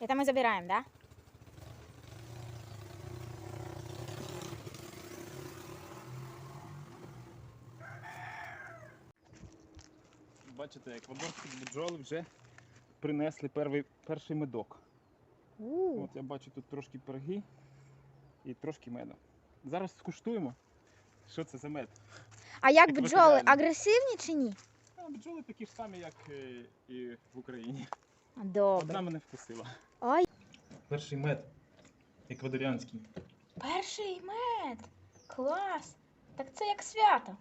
Это мы забираем, да? Бачите, еквадорські бджоли вже принесли перший, перший медок. У, От я бачу тут трошки пироги і трошки меду. Зараз скуштуємо, що це за мед. А як Як бджоли агресивні чи ні? А бджоли такі ж самі, як е, і в Україні. Одна мене вкусила. Ой. Перший мед еквадоріанський. Перший мед. Клас. Так це як свято.